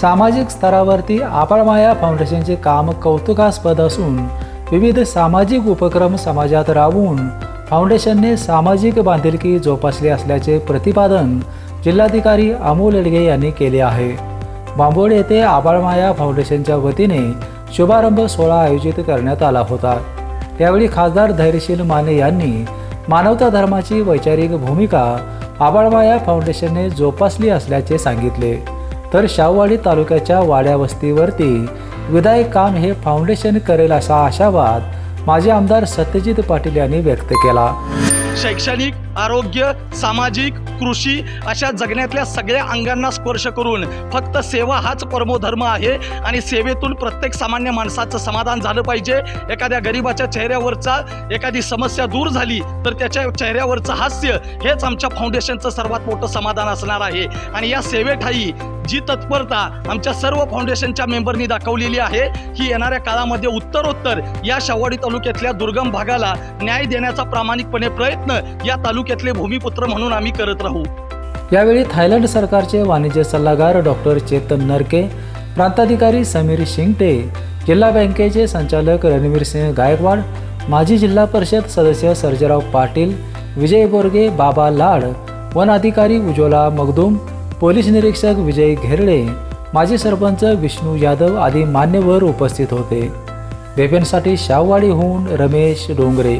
सामाजिक स्तरावरती आबाळमाया फाउंडेशनचे काम कौतुकास्पद असून विविध सामाजिक उपक्रम समाजात राबवून फाउंडेशनने सामाजिक बांधिलकी जोपासली असल्याचे प्रतिपादन जिल्हाधिकारी अमोल एडगे यांनी केले आहे. बांबोड येथे आबाळमाया फाउंडेशनच्या वतीने शुभारंभ सोहळा आयोजित करण्यात आला होता. यावेळी खासदार धैर्यशील माने यांनी मानवता धर्माची वैचारिक भूमिका आबाळमाया फाउंडेशनने जोपासली असल्याचे सांगितले. तर शाहवाडी तालुक्याच्या वाड्यावस्तीवरती विदायक काम हे फाउंडेशन करेल असा आशावाद माजी आमदार सत्यजित पाटील यांनी व्यक्त केला. शैक्षणिक आरोग्य सामाजिक कृषी अशा जगण्यातल्या सगळ्या अंगांना स्पर्श करून फक्त सेवा हाच परमोधर्म आहे आणि सेवेतून प्रत्येक सामान्य माणसाचं समाधान झालं पाहिजे. एखाद्या गरिबाच्या चेहऱ्यावरचा एखादी समस्या दूर झाली तर त्याच्या चेहऱ्यावरचं हास्य हेच आमच्या फाउंडेशनचं सर्वात मोठं समाधान असणार आहे. आणि या सेवेठाई जी तत्परता आमच्या सर्व फाउंडेशनच्या मेंबरनी दाखवलेली आहे ही येणाऱ्या काळामध्ये उत्तरोत्तर या शाहवाडी तालुक्यातल्या दुर्गम भागाला न्याय देण्याचा प्रामाणिकपणे प्रयत्न या तालुक्यातले भूमिपुत्र म्हणून आम्ही करत राहू. यावेळी थायलंड सरकारचे वाणिज्य सल्लागार डॉक्टर चेतन नरके प्रांताधिकारी समीर शिंगटे जिल्हा बँकेचे संचालक रणवीर सिंह गायकवाड माजी जिल्हा परिषद सदस्य सर्जेराव पाटील विजय बोरगे बाबा लाड वन अधिकारी उज्ज्वला मगदूम पोलीस निरीक्षक विजय घेरडे माजी सरपंच विष्णू यादव आदी मान्यवर उपस्थित होते. बेबेनसाठी शाहवाडीहून रमेश डोंगरे.